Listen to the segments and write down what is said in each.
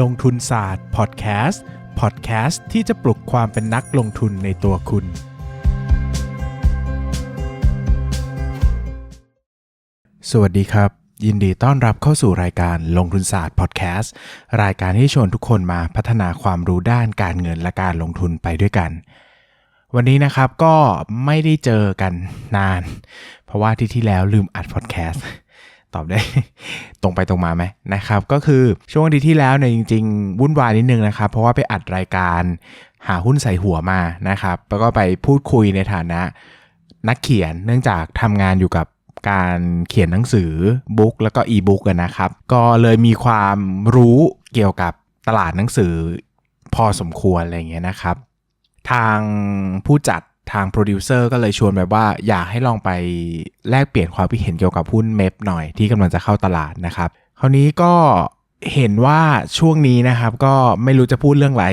ลงทุนศาสตร์พอดแคสต์พอดแคสต์ที่จะปลุกความเป็นนักลงทุนในตัวคุณ สวัสดีครับ ยินดีต้อนรับเข้าสู่รายการลงทุนศาสตร์พอดแคสต์รายการที่ชวนทุกคนมาพัฒนาความรู้ด้านการเงินและการลงทุนไปด้วยกัน วันนี้นะครับก็ไม่ได้เจอกันนาน เพราะว่าที่ที่แล้วลืมอัดพอดแคสต์ ตอบได้ ตรงไปตรงมาไหมนะครับก็คือช่วงอาทิตย์ที่แล้วเนี่ยจริง ๆ วุ่นวายนิดนึงนะครับเพราะว่าไปอัดรายการหาหุ้นใส่หัวมานะครับแล้วก็ไปพูดคุยในฐานะ นักเขียนเนื่องจากทำงานอยู่กับการเขียนหนังสือบุ๊กแล้วก็อีบุ๊กนนะครับ ก็เลยมีความรู้เกี่ยวกับตลาดหนังสือพอสมควรอะไรเงี้ยนะครับ ทางผู้จัด ทางโปรดิวเซอร์ก็เลยชวนแบบว่าอยากให้ลองไปแลกเปลี่ยนความคิดเห็นเกี่ยวกับหุ้นเมฟหน่อยที่กำลังจะเข้าตลาดนะครับ คราวนี้ก็เห็นว่าช่วงนี้นะครับก็ไม่รู้จะพูดเรื่องอะไร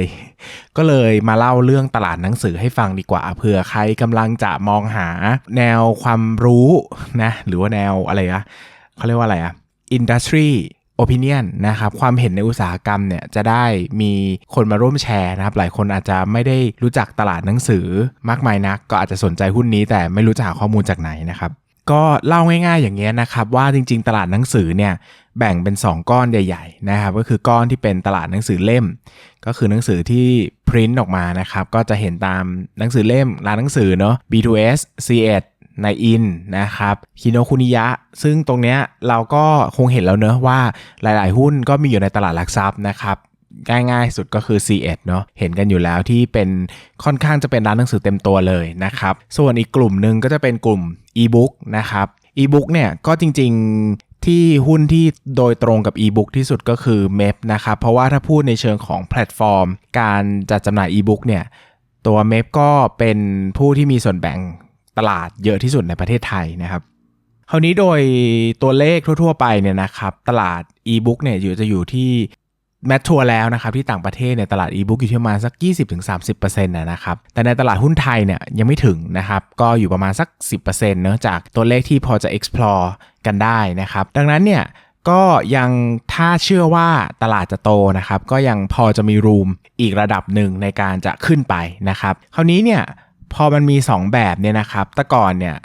ก็เลยมาเล่าเรื่องตลาดหนังสือให้ฟังดีกว่าเผื่อใครกำลังจะมองหาแนวความรู้นะหรือว่าแนวอะไรอะเขาเรียกว่าอะไรอะ industry opinion นะครับความเห็นในอุตสาหกรรมเนี่ยจะได้มีคนมาร่วมแชร์นะครับหลายคนอาจจะไม่ได้รู้จักตลาดหนังสือมากมายนัก ก็อาจจะสนใจหุ้นนี้ แต่ไม่รู้จะหาข้อมูลจากไหนนะครับก็เล่าง่ายๆอย่างเงี้ยนะครับว่าจริงๆ ตลาดหนังสือเนี่ยแบ่งเป็น 2 ก้อนใหญ่ๆนะครับก็คือก้อนที่เป็นตลาดหนังสือเล่ม ก็คือหนังสือที่พิมพ์ออกมานะครับก็จะเห็นตามหนังสือเล่มร้านหนังสือเนาะ B2S C1 ในอินนะครับคิโนคุนิยะ ซึ่งตรงเนี้ยเราก็คงเห็นแล้วเนอะว่าหลาย ๆ หุ้นก็มีอยู่ในตลาดหลักทรัพย์นะครับง่ายๆสุดก็คือ C1 เนาะเห็นกันอยู่แล้วที่เป็นค่อนข้างจะเป็นร้านหนังสือเต็มตัวเลยนะครับ ส่วนอีกกลุ่มหนึ่งก็จะเป็นกลุ่ม e-book นะครับ e-book เนี่ยก็จริงๆที่หุ้นที่โดยตรงกับ e-book ที่สุดก็คือ MEP นะครับเพราะว่าถ้าพูดในเชิงของแพลตฟอร์ม การจัดจำหน่าย e-book เนี่ยตัว MEP ก็เป็นผู้ที่มีส่วนแบ่ง ตลาดเยอะที่สุดในประเทศไทยนะครับคราวนี้โดยตัวเลขทั่ว ๆ ไปเนี่ยนะครับตลาด e-book เนี่ยอยู่จะอยู่ที่แมททัวร์แล้วนะครับที่ต่างประเทศเนี่ยตลาด e-book อยู่ที่ประมาณสัก 20-30%นะนะครับแต่ในตลาดหุ้นไทยเนี่ยยังไม่ถึงนะครับก็อยู่ประมาณสัก 10%เนอะจากตัวเลขที่พอจะ explore กันได้นะครับดังนั้นเนี่ยก็ยังถ้าเชื่อว่าตลาดจะโตนะครับก็ยังพอจะมีรูมอีกระดับหนึ่งในการจะขึ้นไปนะครับคราวนี้เนี่ย พอมันมี 2 แบบเนี่ยนะครับแต่ก่อนเนี่ย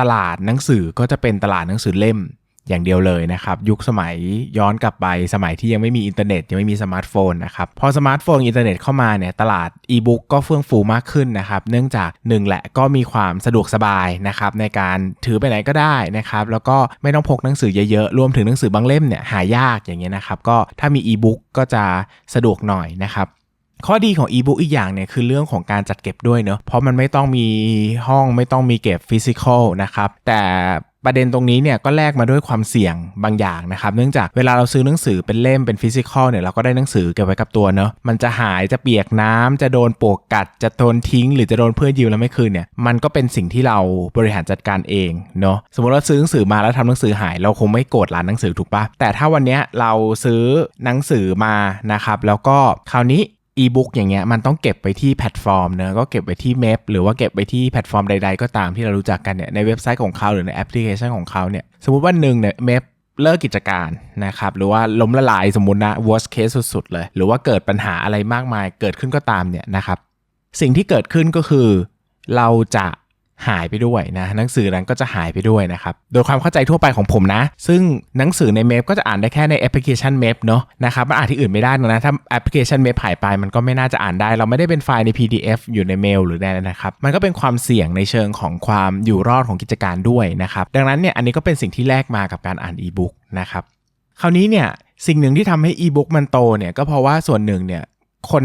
ตลาดหนังสือก็จะเป็นตลาดหนังสือเล่มอย่างเดียวเลยนะครับ ยุคสมัยย้อนกลับไปสมัยที่ยังไม่มีอินเทอร์เน็ตยังไม่มีสมาร์ทโฟนนะครับพอสมาร์ทโฟนอินเทอร์เน็ตเข้ามาเนี่ยตลาดอีบุ๊กก็เฟื่องฟูมากขึ้นนะครับ เนื่องจากหนึ่งแหละก็มีความสะดวกสบายนะครับในการถือไปไหนก็ได้นะครับแล้วก็ไม่ต้องพกหนังสือเยอะๆ รวมถึงหนังสือบางเล่มเนี่ยหายากอย่างเงี้ยนะครับก็ถ้ามีอีบุ๊กก็จะสะดวกหน่อยนะครับ ข้อดีของอีบุ๊กอีกอย่างเนี่ยคือเรื่องของการจัดเก็บด้วยเนาะเพราะมันไม่ต้องมีห้องไม่ต้องมีเก็บฟิสิกอลนะครับแต่ประเด็นตรงนี้เนี่ยก็แลกมาด้วยความเสี่ยงบางอย่างนะครับ เนื่องจากเวลาเราซื้อหนังสือเป็นเล่มเป็นฟิสิกอลเนี่ยเราก็ได้หนังสือเก็บไว้กับตัวเนาะมันจะหายจะเปียกน้ำจะโดนปวกกัด จะโดนทิ้ง หรือจะโดนเพื่อนยืมแล้วไม่คืนเนี่ยมันก็เป็นสิ่งที่เราบริหารจัดการเองเนาะสมมติเราซื้อหนังสือมาแล้วทำหนังสือหาย เราคงไม่โกรธร้านหนังสือถูกปะแต่ถ้าวันนี้เราซื้อหนังสือมานะครับแล้วก็คราวนี้ อีบุ๊กอย่างเงี้ยมันต้องเก็บไปที่แพลตฟอร์มเนอะก็เก็บไปที่เมพหรือว่าเก็บไปที่แพลตฟอร์มใด ๆ ก็ตามที่เรารู้จักกันเนี่ยในเว็บไซต์ของเขาหรือในแอปพลิเคชันของเขาเนี่ยสมมติว่าหนึ่งเนี่ยเมพเลิกกิจการนะครับหรือว่าล้มละลายสมมตินะ worst case สุดๆเลย หรือว่าเกิดปัญหาอะไรมากมายเกิดขึ้นก็ตามเนี่ยนะครับสิ่งที่เกิดขึ้นก็คือ เราจะ หายไปด้วยนะหนังสือนั้นก็จะหายไปด้วยนะครับโดยความเข้าใจทั่วไปของผมนะ ซึ่งหนังสือในเมพก็จะอ่านได้แค่ในแอปพลิเคชันเมพเนาะนะครับมันอ่านที่อื่นไม่ได้นะถ้าแอปพลิเคชันเมพหายไปมันก็ไม่น่าจะอ่านได้ เราไม่ได้เป็นไฟล์ใน PDF อยู่ในเมลหรือในนะครับมันก็เป็นความเสี่ยงในเชิงของความอยู่รอดของกิจการด้วยนะครับดังนั้นเนี่ยอันนี้ก็เป็นสิ่งที่แลกมากับการอ่านอีบุ๊กนะครับคราวนี้เนี่ยสิ่งหนึ่งที่ทำให้อีบุ๊กมันโตเนี่ยก็เพราะว่าส่วนหนึ่งเนี่ยคน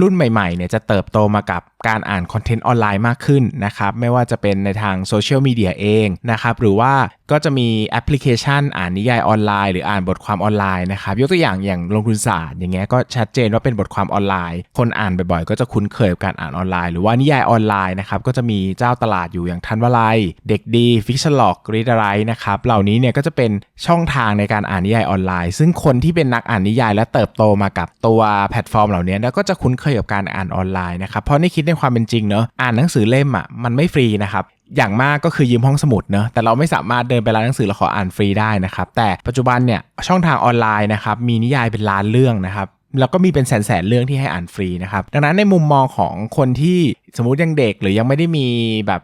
รุ่นใหม่ๆเนี่ยจะเติบโตมากับ การอ่านคอนเทนต์ออนไลน์มากขึ้นนะครับไม่ว่าจะเป็นในทางโซเชียลมีเดียเองนะครับหรือว่าก็จะมีแอปพลิเคชัน อ่านนิยายออนไลน์หรืออ่านบทความออนไลน์นะครับยกตัวอย่างอย่างลงทุนศาสตร์อย่างเงี้ยก็ชัดเจนว่าเป็นบทความออนไลน์ คนอ่านบ่อยๆ ก็จะคุ้นเคยกับการอ่านออนไลน์ หรือว่านิยายออนไลน์นะครับก็จะมีเจ้าตลาดอยู่อย่างทันวลัย เด็กดีฟิกชันล็อกรีดอะไรนะครับเหล่านี้เนี่ยก็จะเป็นช่องทางในการอ่านนิยายออนไลน์ ซึ่งคนที่เป็นนักอ่านนิยายและเติบโตมากับตัวแพลตฟอร์มเหล่านี้แล้วก็จะคุ้นเคยกับการอ่านออนไลน์นะครับเพราะนี่คิดในความเป็นจริงเนอะอ่านหนังสือเล่มอะมันไม่ฟรีนะครับอย่างมากก็คือยืมห้องสมุดเนอะแต่เราไม่สามารถเดินไปร้านหนังสือแล้วขออ่านฟรีได้นะครับแต่ปัจจุบันเนี่ยช่องทางออนไลน์นะครับมีนิยายเป็นล้านเรื่องนะครับแล้วก็มีเป็นแสนแสนเรื่องที่ให้อ่านฟรีนะครับดังนั้นในมุมมองของคนที่สมมติยังเด็กหรือยังไม่ได้มีแบบ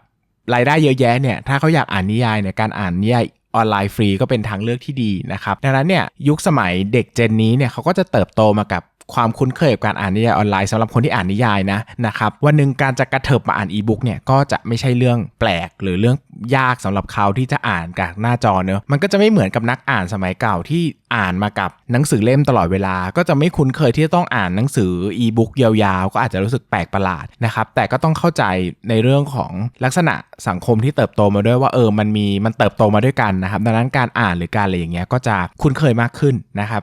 รายได้เยอะแยะเนี่ยถ้าเขาอยากอ่านนิยายเนี่ยการอ่านนิยายออนไลน์ฟรีก็เป็นทางเลือกที่ดีนะครับดังนั้นเนี่ยยุคสมัยเด็กเจนนี้เนี่ยเขาก็จะเติบโตมากับ ความคุ้นเคยกับการอ่านนิยายออนไลน์สำหรับคนที่อ่านนิยายนะนะครับวันหนึ่งการจะกระเถิบมาอ่านอีบุ๊กเนี่ยก็จะไม่ใช่เรื่องแปลกหรือเรื่องยากสำหรับเขาที่จะอ่านกับหน้าจอเนอะมันก็จะไม่เหมือนกับนักอ่านสมัยเก่าที่อ่านมากับหนังสือเล่มตลอดเวลา ก็จะไม่คุ้นเคยที่จะต้องอ่านหนังสืออีบุ๊กยาวๆ ก็อาจจะรู้สึกแปลกประหลาดนะครับแต่ก็ต้องเข้าใจในเรื่องของลักษณะสังคมที่เติบโตมาด้วยว่าเออมันมีมันเติบโตมาด้วยกันนะครับดังนั้นการอ่านหรือการอะไรอย่างเงี้ยก็จะคุ้นเคยมากขึ้นนะครับ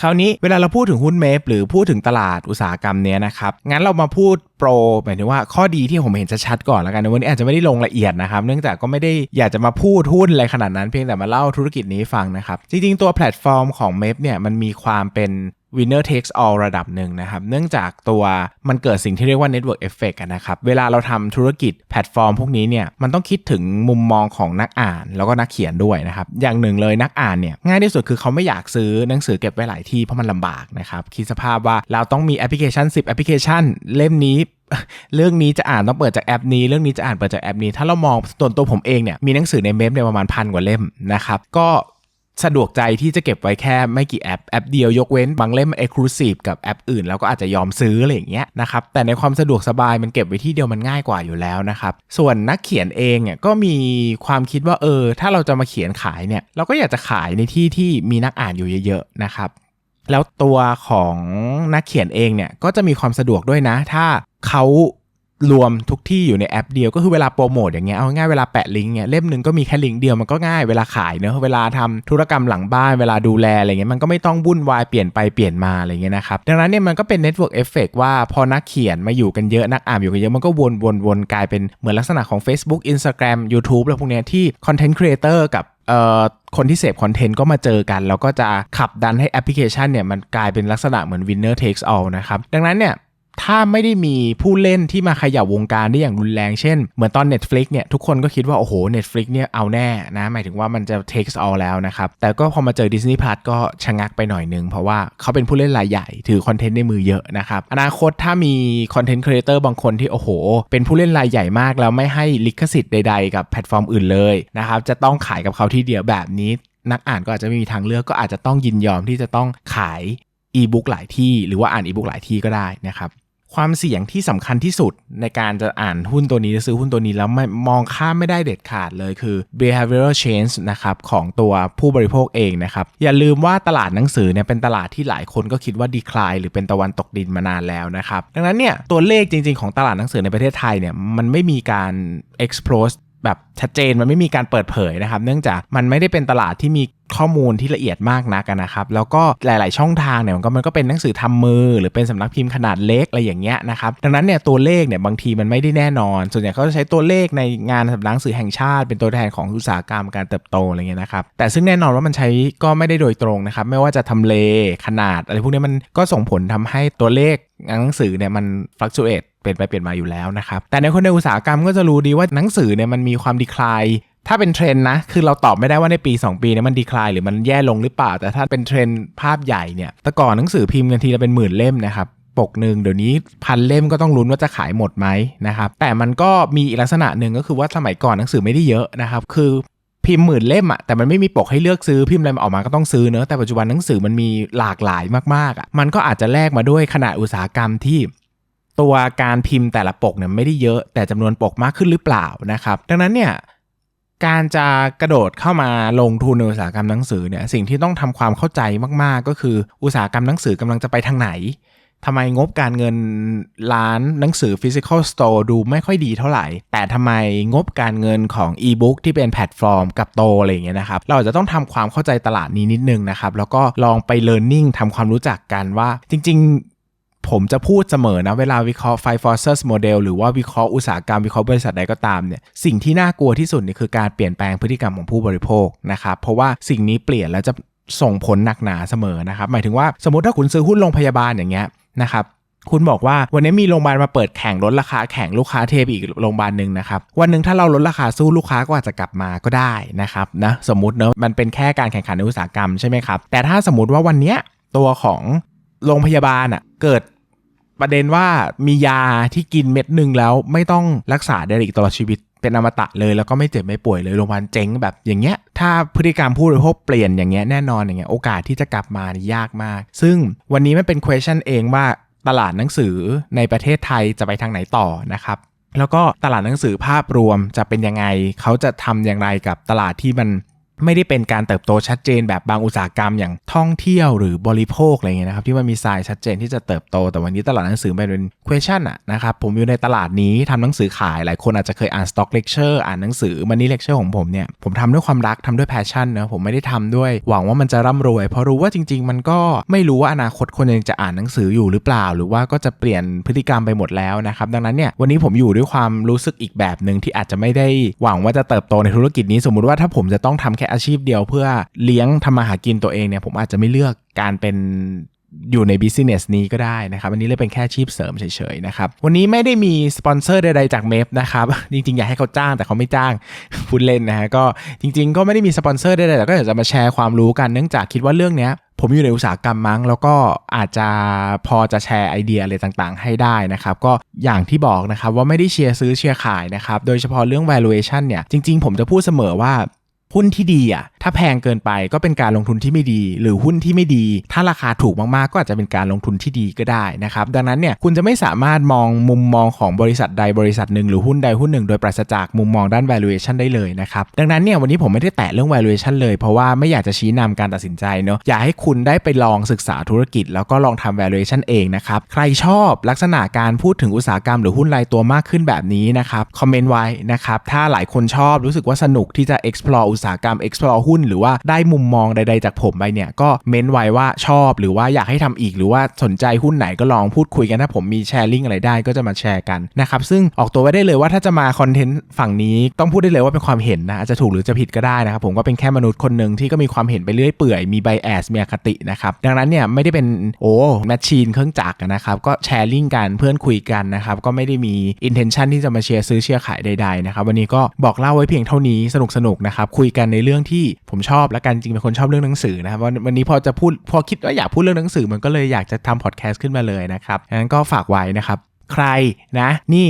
คราวนี้เวลาเราพูดถึงหุ้นเมฟหรือพูดถึงตลาดอุตสาหกรรมเนี้ยนะครับ งั้นเรามาพูดโปรหมายถึงว่าข้อดีที่ผมเห็นชัดๆก่อนแล้วกันวันนี้อาจจะไม่ได้ลงละเอียดนะครับ เนื่องจากก็ไม่ได้อยากจะมาพูดหุ้นอะไรขนาดนั้นเพียงแต่มาเล่าธุรกิจนี้ฟังนะครับ จริงๆ ตัวแพลตฟอร์มของเมฟเนี่ยมันมีความเป็น winner takes all ระดับหนึ่งนะครับ เนื่องจากตัวมันเกิดสิ่งที่เรียกว่า network effect นะครับ เวลาเราทำธุรกิจแพลตฟอร์มพวกนี้เนี่ย มันต้องคิดถึงมุมมองของนักอ่านแล้วก็นักเขียนด้วยนะครับ อย่างหนึ่งเลยนักอ่านเนี่ย ง่ายที่สุดคือเขาไม่อยากซื้อหนังสือเก็บไว้หลายที่เพราะมันลำบากนะครับ คิดสภาพว่าเราต้องมีแอปพลิเคชัน 10 แอปพลิเคชัน เล่มนี้เรื่องนี้จะอ่านต้องเปิดจากแอปนี้ เรื่องนี้จะอ่านเปิดจากแอปนี้ ถ้าเรามองตัวตัวผมเองเนี่ยมีหนังสือในเมมเนี่ยประมาณพันกว่าเล่มนะครับก็ สะดวกใจที่จะเก็บไว้แค่ไม่กี่แอป แอปเดียวยกเว้นบางเล่ม Exclusive กับแอปอื่นแล้วก็อาจจะยอมซื้ออะไรอย่างเงี้ยนะครับแต่ในความสะดวกสบายมันเก็บไว้ที่เดียวมันง่ายกว่าอยู่แล้วนะครับส่วนนักเขียนเองเนี่ยก็มีความคิดว่าเออถ้าเราจะมาเขียนขายเนี่ยเราก็อยากจะขายในที่ที่มีนักอ่านอยู่เยอะๆนะครับแล้วตัวของนักเขียนเองเนี่ยก็จะมีความสะดวกด้วยนะ ถ้าเขา รวมทุกที่อยู่ในแอปเดียวก็คือเวลาโปรโมทอย่างเงี้ยเอาง่ายเวลาแปะลิงก์เนี่ยเล่มหนึ่งก็มีแค่ลิงก์เดียวมันก็ง่ายเวลาขายเนอะเวลาทำธุรกรรมหลังบ้านเวลาดูแลอะไรเงี้ยมันก็ไม่ต้องวุ่นวายเปลี่ยนไปเปลี่ยนมาอะไรเงี้ยนะครับดังนั้นเนี่ยมันก็เป็นเน็ตเวิร์กเอฟเฟกว่าพอนักเขียนมาอยู่กันเยอะนักอ่านอยู่กันเยอะมันก็วนวนวนกลายเป็นเหมือนลักษณะของ Facebook Instagram YouTube แล้วพวกเนี้ยที่คอนเทนต์ครีเอเตอร์กับคนที่เสพคอนเทนต์ก็มาเจอกัน แล้วก็จะขับดันให้แอปพลิเคชันเนี่ยมันกลายเป็นลักษณะเหมือน winner takes all นะครับดังนั้นเนี่ย ถ้าไม่ได้มีผู้เล่นที่มาขยับวงการได้อย่างรุนแรง เช่น เหมือนตอน Netflix เนี่ยทุกคนก็คิดว่า โอ้โห Netflix เนี่ยเอาแน่นะ หมายถึงว่ามันจะ takes all แล้วนะครับ แต่ก็พอมาเจอ Disney Plus ก็ชะงักไปหน่อยนึง เพราะว่าเขาเป็นผู้เล่นรายใหญ่ถือคอนเทนต์ในมือเยอะนะครับ อนาคตถ้ามีคอนเทนต์ครีเอเตอร์บางคนที่โอ้โห เป็นผู้เล่นรายใหญ่มากแล้วไม่ให้ลิขสิทธิ์ใด ๆ กับแพลตฟอร์มอื่นเลยนะครับจะต้องขายกับเขาที่เดียวแบบนี้ นักอ่านก็อาจจะไม่มีทางเลือกก็อาจจะต้องยินยอมที่จะต้องขายอีบุ๊กหลายที่หรือว่าอ่านอีบุ๊กหลายที่ก็ได้นะครับ ความเสี่ยงที่สำคัญที่สุดในการจะอ่านหุ้นตัวนี้ซื้อหุ้นตัวนี้แล้วไม่มองข้ามไม่ได้เด็ดขาดเลยคือ behavioral change นะครับของตัวผู้บริโภคเองนะครับ อย่าลืมว่าตลาดหนังสือเนี่ยเป็นตลาดที่หลายคนก็คิดว่า decline หรือเป็นตะวันตกดินมานานแล้วนะครับ ดังนั้นเนี่ยตัวเลขจริง ๆ ของตลาดหนังสือในประเทศไทยเนี่ยมันไม่มีการ expose แบบชัดเจนมันไม่มีการเปิดเผยนะครับ เนื่องจากมันไม่ได้เป็นตลาดที่มี ข้อมูลที่ละเอียดมากนักนะครับ แล้วก็หลาย ๆ ช่องทางเนี่ยมันก็มันก็เป็นหนังสือทำมือ หรือเป็นสำนักพิมพ์ขนาดเล็กอะไรอย่างเงี้ยนะครับดังนั้นเนี่ยตัวเลขเนี่ยบางทีมันไม่ได้แน่นอน ส่วนใหญ่เขาจะใช้ตัวเลขในงานสำนักหนังสือแห่งชาติ เป็นตัวแทนของอุตสาหกรรมการเติบโตอะไรเงี้ยนะครับแต่ซึ่งแน่นอนว่ามันใช้ก็ไม่ได้โดยตรงนะครับไม่ว่าจะทำเลขนาดอะไรพวกนี้มันก็ส่งผลทำให้ตัวเลขหนังสือเนี่ยมันฟลักชูเอตเปลี่ยนไปเปลี่ยนมาอยู่แล้วนะครับ แต่ในคนในอุตสาหกรรมก็จะรู้ดีว่าหนังสือเนี่ยมันมีความดีคลาย ถ้าเป็นเทรนนะ คือเราตอบไม่ได้ว่าในปี 2 ปีนี้มันดีคลายหรือมันแย่ลงหรือเปล่า แต่ถ้าเป็นเทรนภาพใหญ่เนี่ยแต่ก่อนหนังสือพิมพ์กันทีละเป็นหมื่นเล่มนะครับปกหนึ่งเดี๋ยวนี้พันเล่มก็ต้องลุ้นว่าจะขายหมดไหมนะครับแต่มันก็มีอีลักษณะหนึ่งก็คือว่าสมัยก่อนหนังสือไม่ได้เยอะนะครับคือพิมพ์หมื่นเล่มอะแต่มันไม่มีปกให้เลือกซื้อพิมพ์อะไรมาออกมาก็ต้องซื้อเนอะแต่ปัจจุบันหนังสือมันมีหลากหลายมากๆอะมันก็อาจจะแลกมาด้วยขนาดอุตสาหกรรมที่ ตัวการพิมพ์แต่ละปกเนี่ยไม่ได้เยอะแต่จำนวนปกมากขึ้นหรือเปล่านะครับดังนั้นเนี่ย การจะกระโดดเข้ามาลงทุนในอุตสาหกรรมหนังสือเนี่ยสิ่งที่ต้องทำความเข้าใจมาก ๆ ก็คืออุตสาหกรรมหนังสือกำลังจะไปทางไหนทำไมงบการเงินร้านหนังสือฟิสิกอลสโตร์ดูไม่ค่อยดีเท่าไหร่ แต่ทำไมงบการเงินของอีบุ๊กที่เป็นแพลตฟอร์มกับโตอะไรอย่างเงี้ยนะครับ เราอาจจะต้องทำความเข้าใจตลาดนี้นิดนึงนะครับ แล้วก็ลองไปเรียนรู้ทำความรู้จักกันว่าจริง ผมจะพูดเสมอนะ เวลาวิเคราะห์ Five Forces Model หรือว่าวิเคราะห์อุตสาหกรรม วิเคราะห์บริษัทใดก็ตามเนี่ยสิ่งที่น่ากลัวที่สุดเนี่ยคือการเปลี่ยนแปลงพฤติกรรมของผู้บริโภคนะครับเพราะว่าสิ่งนี้เปลี่ยนแล้วจะส่งผลหนักหนาเสมอนะครับหมายถึงว่าสมมติถ้าคุณซื้อหุ้นโรงพยาบาลอย่างเงี้ยนะครับคุณบอกว่าวันนี้มีโรงพยาบาลมาเปิดแข่งลดราคาแข่งลูกค้าเทปอีกโรงพยาบาลหนึ่งนะครับวันหนึ่งถ้าเราลดราคาสู้ลูกค้าก็อาจจะกลับมาก็ได้นะครับนะสมมติเนอะมันเป็นแค่การแข่งขันในอุตสาหกรรมใช่ไหมครับแต่ถ้าสมมติว่าวันเนี้ยตัวของ โรงพยาบาลอะเกิดประเด็นว่ามียาที่กินเม็ดหนึ่งแล้วไม่ต้องรักษาได้อีกตลอดชีวิตเป็นอมตะเลยแล้วก็ไม่เจ็บไม่ป่วยเลยโรงพยาบาลเจ๊งแบบอย่างเงี้ยถ้าพฤติกรรมผู้บริโภคเปลี่ยนอย่างเงี้ยแน่นอนอย่างเงี้ยโอกาสที่จะกลับมานี่ยากมาก ซึ่งวันนี้มันเป็น question เองว่าตลาดหนังสือในประเทศไทยจะไปทางไหนต่อนะครับแล้วก็ตลาดหนังสือภาพรวมจะเป็นยังไง เขาจะทำอย่างไรกับตลาดที่มัน ไม่ได้เป็นการเติบโตชัดเจนแบบบางอุตสาหกรรมอย่างท่องเที่ยวหรือบริโภคอะไรเงี้ยนะครับที่มันมีทรายชัดเจนที่จะเติบโต แต่วันนี้ตลาดหนังสือเป็น question อะนะครับผมอยู่ในตลาดนี้ทำหนังสือขายหลายคนอาจจะเคยอ่าน stock lecture อ่านหนังสือมันนี่ lecture ของผมเนี่ยผมทำด้วยความรักทำด้วย passion นะผมไม่ได้ทำด้วยหวังว่ามันจะร่ำรวย เพราะรู้ว่าจริง ๆ มันก็ไม่รู้ว่าอนาคตคนยังจะอ่านหนังสืออยู่หรือเปล่า หรือว่าก็จะเปลี่ยนพฤติกรรมไปหมดแล้วนะครับดังนั้นเนี่ยวันนี้ผมอยู่ด้วยความรู้สึกอีกแบบหนึ่งที่อาจจะไม่ได้หวังว่าจะเติบโตในธุรกิจนี้สมมุติว่าถ้าผมจะต้องทำแค่อาชีพเดียวเพื่อเลี้ยงทำมาหากินตัวเองเนี่ยผมอาจจะไม่เลือกการเป็นอยู่ในบิสเนสนี้ก็ได้นะครับ อันนี้เลยเป็นแค่อาชีพเสริมเฉยๆนะครับ วันนี้ไม่ได้มีสปอนเซอร์ใดๆจากเมฟนะครับ จริงๆ อยากให้เขาจ้างแต่เขาไม่จ้างพูดเล่นนะฮะก็จริงๆ ก็ไม่ได้มีสปอนเซอร์ใดๆแต่ก็อยากจะมาแชร์ความรู้กันเนื่องจากคิดว่าเรื่องเนี้ยผมอยู่ในอุตสาหกรรมมั้ง แล้วก็อาจจะพอจะแชร์ไอเดียอะไรต่างๆ ให้ได้นะครับ ก็อย่างที่บอกนะครับว่าไม่ได้เชียร์ซื้อเชียร์ขายนะครับ โดยเฉพาะเรื่อง valuation เนี่ย จริงๆ ผมจะพูดเสมอว่า หุ้นที่ดีอะถ้าแพงเกินไปก็เป็นการลงทุนที่ไม่ดี หรือหุ้นที่ไม่ดี ถ้าราคาถูกมากๆ ก็อาจจะเป็นการลงทุนที่ดีก็ได้นะครับดังนั้นเนี่ยคุณจะไม่สามารถมองมุมมองของบริษัทใดบริษัทหนึ่งหรือหุ้นใดหุ้นหนึ่ง โดยปราศจากมุมมองด้าน valuation ได้เลยนะครับดังนั้นเนี่ยวันนี้ผมไม่ได้แตะเรื่อง valuation เลย เพราะว่าไม่อยากจะชี้นำการตัดสินใจเนาะอยากให้คุณได้ไปลองศึกษาธุรกิจ แล้วก็ลองทำ valuation เองนะครับใครชอบลักษณะการพูดถึงอุตสาหกรรมหรือหุ้นรายตัวมากขึ้นแบบนี้นะครับคอมเมนต์ไว้นะครับถ้าหลายคนชอบรู้สึกว่าสนุกที่จะ explore ตสาหกรรม explore หุ้น หรือว่าได้มุมมองใด ๆ จากผมไปเนี่ยก็เม้นไว้ว่าชอบ หรือว่าอยากให้ทำอีก หรือว่าสนใจหุ้นไหนก็ลองพูดคุยกันถ้าผมมีแชร์ลิงก์อะไรได้ก็จะมาแชร์กันนะครับซึ่งออกตัวไว้ได้เลยว่าถ้าจะมาคอนเทนต์ฝั่งนี้ต้องพูดได้เลยว่าเป็นความเห็นนะอาจจะถูกหรือจะผิดก็ได้นะครับผมก็เป็นแค่มนุษย์คนหนึ่งที่ก็มีความเห็นไปเรื่อยเปื่อยมีไบแอสมีอคตินะครับดังนั้นเนี่ยไม่ได้เป็นโอ้แมชชีนเครื่องจักรนะครับก็แชร์ลิงก์กันเพื่อนคุยกันนะครับก็ไม่ได้มี intention ที่จะมาเชียร์ซื้อเชียร์ขายใดๆนะครับวันนี้ก็บอกเล่าไว้เพียงเท่านี้สนุกๆนะครับคุยกันในเรื่องที่ผมชอบและกันจริงเป็นคนชอบเรื่องหนังสือนะครับวันวันนี้พอจะพูดพอคิดว่าอยากพูดเรื่องหนังสือมันก็เลยอยากจะทำพอดแคสต์ขึ้นมาเลยนะครับงั้นก็ฝากไว้นะครับใครนะนี่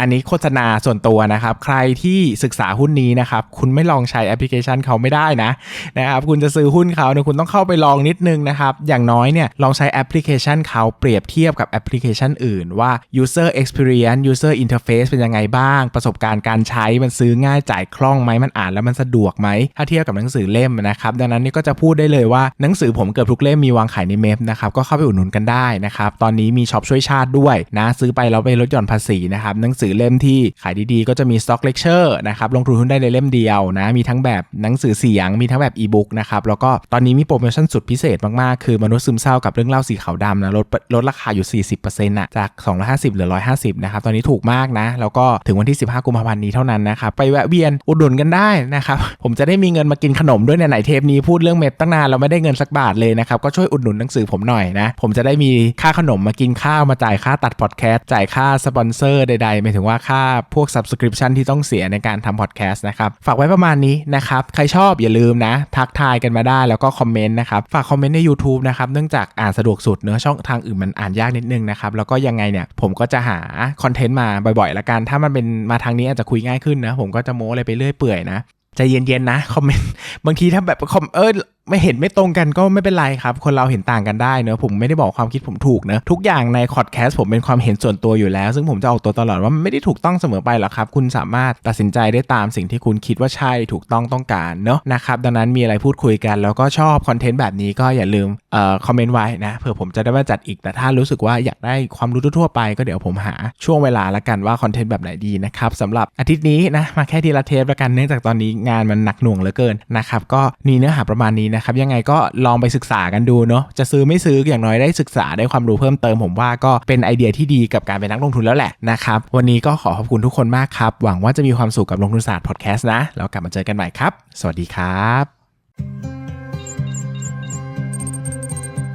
อันนี้โฆษณาส่วนตัวนะครับ ใครที่ศึกษาหุ้นนี้นะครับ คุณไม่ลองใช้แอปพลิเคชันเขาไม่ได้นะนะครับ คุณจะซื้อหุ้นเขาเนี่ยคุณต้องเข้าไปลองนิดนึงนะครับ อย่างน้อยเนี่ยลองใช้แอปพลิเคชันเขาเปรียบเทียบกับแอปพลิเคชันอื่นว่า user experience user interface เป็นยังไงบ้าง ประสบการณ์การใช้มันซื้อง่ายจ่ายคล่องไหมมันอ่านแล้วมันสะดวกไหมถ้าเทียบกับหนังสือเล่มนะครับ ดังนั้นนี่ก็จะพูดได้เลยว่าหนังสือผมเกือบทุกเล่มมีวางขายในเมฟนะครับก็เข้าไปอุดหนุนกันได้นะครับตอนนี้มีช็อปช่วยชาติด้วยนะซื้อไปแล้วไปลดหย่อนภาษีนะครับหนังสือเล่มที่ขายดีๆ ก็จะมี Stock Lecture นะครับลงทุนหุ้นได้ในเล่มเดียวนะมีทั้งแบบหนังสือเสียง มีทั้งแบบอีบุ๊กนะครับแล้วก็ตอนนี้มีโปรโมชั่นสุดพิเศษมากๆ คือมนุษย์ซึมเศร้ากับเรื่องเล่าสีขาวดำนะลดลดราคาอยู่ 40%นะจาก 250เหลือ 150นะครับตอนนี้ถูกมากนะ แล้วก็ถึงวันที่ 15 กุมภาพันธ์นี้เท่านั้นนะครับไปแวะเวียนอุดหนุนกันได้นะครับผมจะได้มีเงินมากินขนมด้วยในไหนเทปนี้พูดเรื่องเม็ดตั้งนานเราไม่ได้เงินสักบาทเลยนะครับก็ช่วยอุดหนุนหนังสือผมหน่อยนะผมจะได้มีค่าขนมมากินข้าวมาจ่ายค่าตัดพอดแคสต์จ่ายค่าสปอนเซอร์ใดๆหมายถึงว่าค่าพวก subscription ที่ต้องเสียในการทำพอดแคสต์นะครับ ฝากไว้ประมาณนี้นะครับ ใครชอบอย่าลืมนะ ทักทายกันมาได้แล้วก็คอมเมนต์นะครับ ฝากคอมเมนต์ใน YouTube นะครับ เนื่องจากอ่านสะดวกสุดเนื้อช่องทางอื่นมันอ่านยากนิดนึงนะครับ แล้วก็ยังไงเนี่ยผมก็จะหาคอนเทนต์มาบ่อยๆละกัน ถ้ามันเป็นมาทางนี้อาจจะคุยง่ายขึ้นนะ ผมก็จะโม้อะไรไปเรื่อยเปื่อยนะใจเย็นๆนะคอมเมนต์บางทีถ้าแบบคอมเออ ไม่เห็นไม่ตรงกันก็ไม่เป็นไรครับ คนเราเห็นต่างกันได้เนอะผมไม่ได้บอกความคิดผมถูกเนอะทุกอย่างในคอร์ดแคสต์ผมเป็นความเห็นส่วนตัวอยู่แล้ว ซึ่งผมจะออกตัวตลอดว่ามันไม่ได้ถูกต้องเสมอไปหรอกครับ คุณสามารถตัดสินใจได้ตามสิ่งที่คุณคิดว่าใช่ถูกต้องต้องการเนอะนะครับดังนั้นมีอะไรพูดคุยกันแล้วก็ชอบคอนเทนต์แบบนี้ก็อย่าลืมคอมเมนต์ไว้นะเผื่อผมจะได้มาจัดอีกแต่ถ้ารู้สึกว่าอยากได้ความรู้ทั่วไปก็เดี๋ยวผมหาช่วงเวลาละกันว่าคอนเทนต์แบบไหนดีนะครับสำหรับอาทิตย์นี้นะมาแค่ทีละเทปละกันเนื่องจากตอนนี้งานมันหนักหน่วงเหลือเกินนะครับก็มีเนื้อหาประมาณนี้นะครับยังไงก็ลองไปศึกษากันดูเนาะจะซื้อไม่ซื้ออย่างน้อยได้ศึกษาได้ความรู้เพิ่มเติมผมว่าก็เป็นไอเดียที่ดีกับการเป็นนักลงทุนแล้วแหละนะครับวันนี้ก็ขอขอบคุณทุกคนมากครับหวังว่าจะมีความสุขกับลงทุนศาสตร์พอดแคสต์นะแล้วกลับมาเจอกันใหม่ครับ สวัสดีครับ